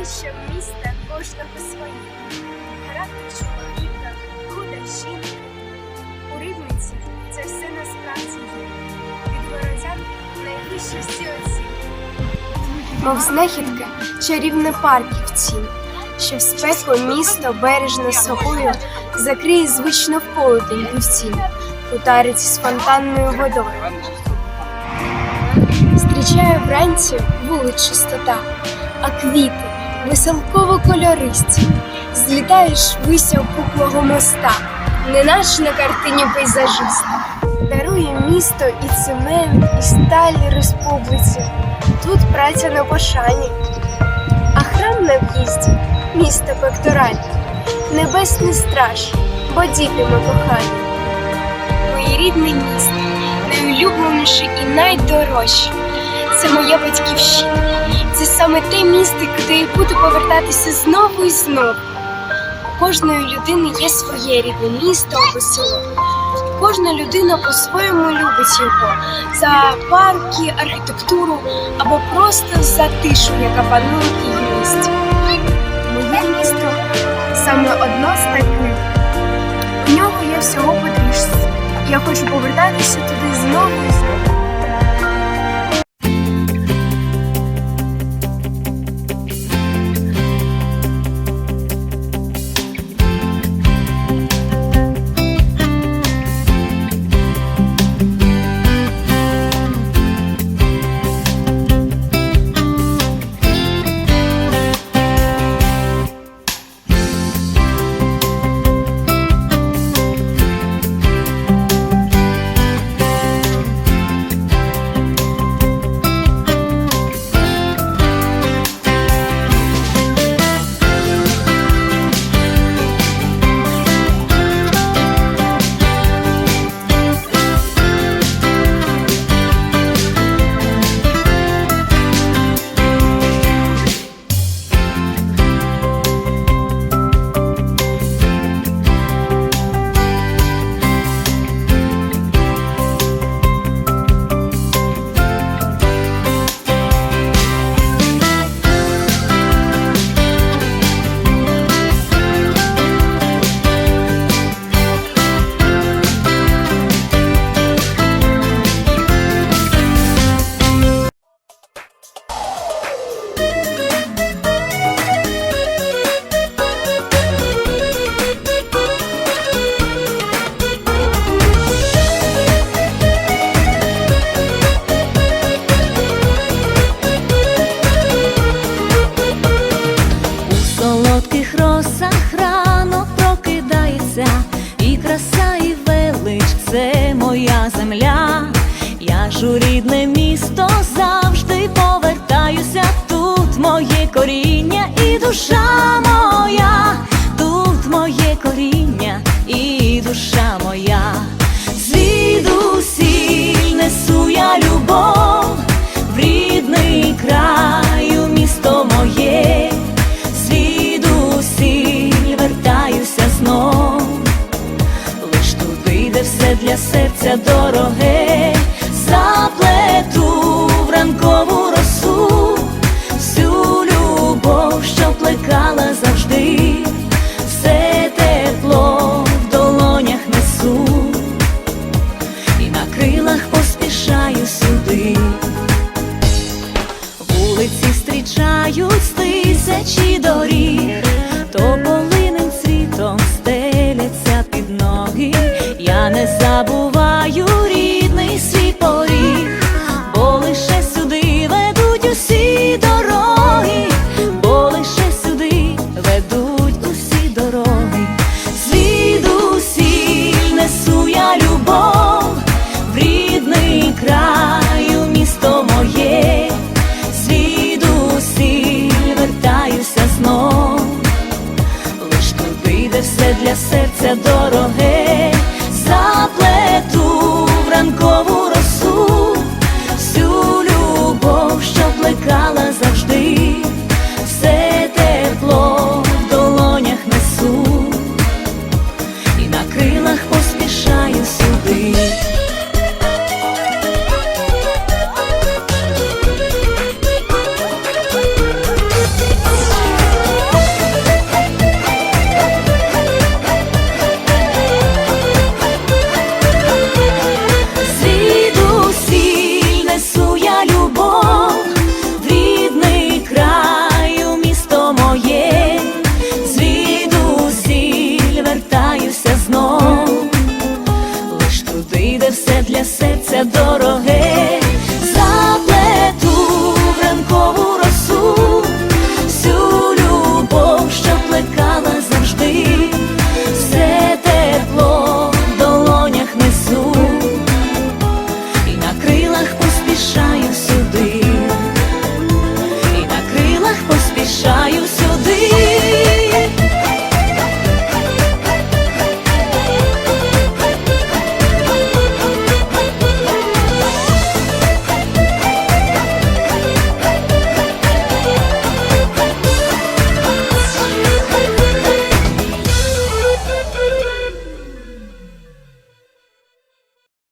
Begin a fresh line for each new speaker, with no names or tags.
Обличчя міста кожного своє. Характер чоловіка, худа жінка. У рибниці це все насправді є. Від городян найвищі всі оцінки. Мов знахідка, чарівне парків цін, що в спеку місто бережно собою закриє звично в полудень півцін, утарить з фонтанною водою. Зустрічає вранці вулиць чистота, а квіти веселково кольористі. Злітаєш вися пуклого моста, не наш на картині пейзажиста. Дарує місто і цемент, і сталі республіці. Тут праця на пошані. А храм на в'їзді місто пекторальне, небесний страж, бо діти ми кохані. Моє рідне місто, найулюбленіше і найдорожче. Це моя батьківщина. Це саме те місто, куди я буду повертатися знову і знову. У кожної людини є своє рідне місто або село. Кожна людина по-своєму любить його за парки, архітектуру або просто за тишу, яка панує в її місті. Моє місто саме одно з таких. В нього є всього потрішки. Я хочу повертатися туди знову і знову.
Коріння і Я не забуваю рідний свій поріг, бо лише сюди ведуть усі дороги, бо лише сюди ведуть усі дороги. Звідусіль несу я любов в рідний край, у місто моє, звідусіль вертаюся знов, лиш туди, де все для серця дороге, дороге.